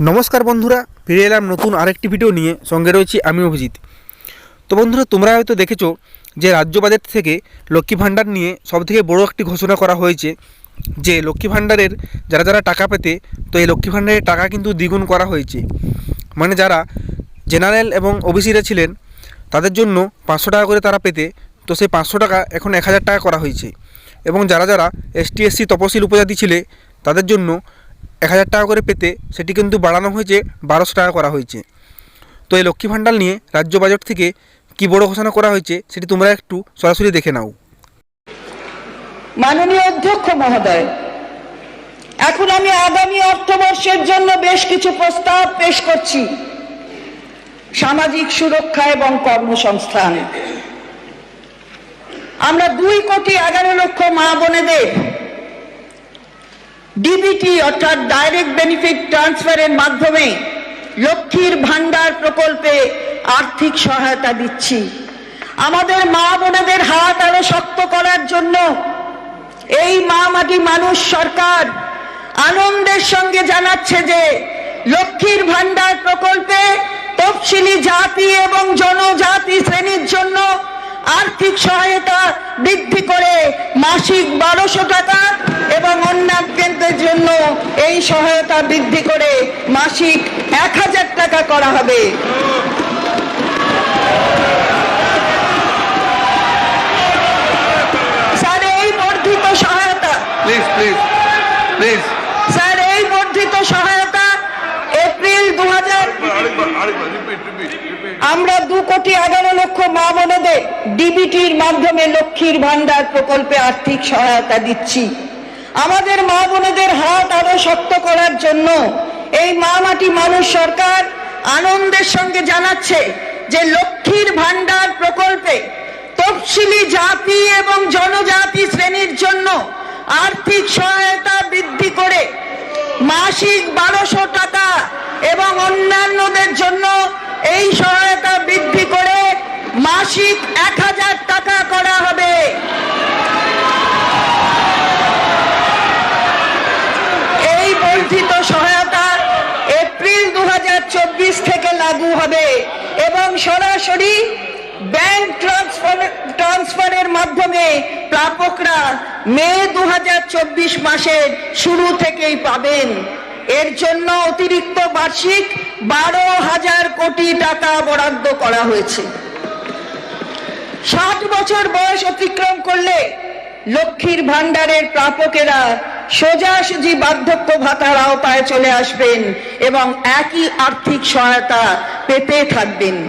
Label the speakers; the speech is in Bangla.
Speaker 1: নমস্কার বন্ধুরা, ফিরে এলাম নতুন আরেকটি ভিডিও নিয়ে। সঙ্গে রয়েছি আমি অভিজিৎ। তো বন্ধুরা, তোমরা হয়তো দেখেছ যে রাজ্য বাজেট থেকে লক্ষ্মী ভাণ্ডার নিয়ে সবথেকে বড় একটি ঘোষণা করা হয়েছে যে লক্ষ্মী ভাণ্ডারের যারা যারা টাকা পেতে, তো এই লক্ষ্মী ভাণ্ডারের টাকা কিন্তু দ্বিগুণ করা হয়েছে। মানে যারা জেনারেল এবং ওবিসিরা ছিলেন, তাদের জন্য পাঁচশো টাকা করে তারা পেতে, তো সেই পাঁচশো টাকা এখন এক হাজার টাকা করা হয়েছে। এবং যারা যারা এসটি এসসি তপশিল উপজাতি ছিলে, তাদের জন্য এক হাজার টাকা করে পেতে সেটি কিন্তু বাড়ানো হয়েছে বারোশো টাকা করা হয়েছে। তো এই লক্ষ্মী ভাণ্ডার নিয়ে রাজ্য বাজেট থেকে কী বড় ঘোষণা করা হয়েছে সেটি তোমরা একটু সরাসরি দেখে নাও।
Speaker 2: মাননীয় অধ্যক্ষ মহোদয়, এখন আমি আগামী অর্থবর্ষের জন্য বেশ কিছু প্রস্তাব পেশ করছি। সামাজিক সুরক্ষা এবং কর্মসংস্থান। আমরা দুই কোটি এগারো লক্ষ মা বোনেদের ডিবিটি অর্থাৎ ডাইরেক্ট বেনিফিট ট্রান্সফারের মাধ্যমে লক্ষ্মীর ভান্ডার প্রকল্পে আর্থিক সহায়তা দিচ্ছি। আমাদের মা বোনেদের হাত আরও শক্ত করার জন্য এই মা মাটি মানুষ সরকার আনন্দের সঙ্গে জানাচ্ছে যে লক্ষ্মীর ভান্ডার প্রকল্পে তফসিলি জাতি এবং জনজাতি শ্রেণির জন্য আর্থিক সহায়তা বৃদ্ধি করে মাসিক বারোশো টাকা জন্য এই সহায়তা বৃদ্ধি করে মাসিক এক হাজার টাকা করা হবে স্যার এই বর্ধিত সহায়তা
Speaker 3: Please, please, please.
Speaker 2: স্যার এই বর্ধিত সহায়তা এপ্রিল দু. আমরা দু কোটি এগারো লক্ষ মা বোনেদের ডিবিটির মাধ্যমে লক্ষ্মীর ভান্ডার প্রকল্পে আর্থিক সহায়তা দিচ্ছি আমাদের মা বোনেদের হাত আরও শক্ত করার জন্য এই মা মাটি মানুষ সরকার আনন্দের সঙ্গে জানাচ্ছে যে লক্ষ্মীর ভান্ডার প্রকল্পে তফসিলি জাতি এবং জনজাতি শ্রেণির জন্য আর্থিক সহায়তা বৃদ্ধি করে মাসিক বারোশো টাকা এবং অন্যান্যদের জন্য এই সহায়তা বৃদ্ধি করে মাসিক এক হাজার টাকা করা হবে এই বর্ধিত সহায়তা এপ্রিল দু থেকে লাগু হবে এবং সরাসরি ব্যাংক ট্রান্সফার ট্রান্সফারের মাধ্যমে প্রাপকরা মে দু মাসের শুরু থেকেই পাবেন। এর জন্য অতিরিক্ত বার্ষিক বারো হাজার কোটি টাকা বরাদ্দ করা হয়েছে। ষাট বছর বয়স অতিক্রম করলে লক্ষ্মীর ভান্ডারের প্রাপকেরা সোজাসুজি বার্ধক্য ভাতার আওতায় চলে আসবেন এবং একই আর্থিক সহায়তা পেতে থাকবেন।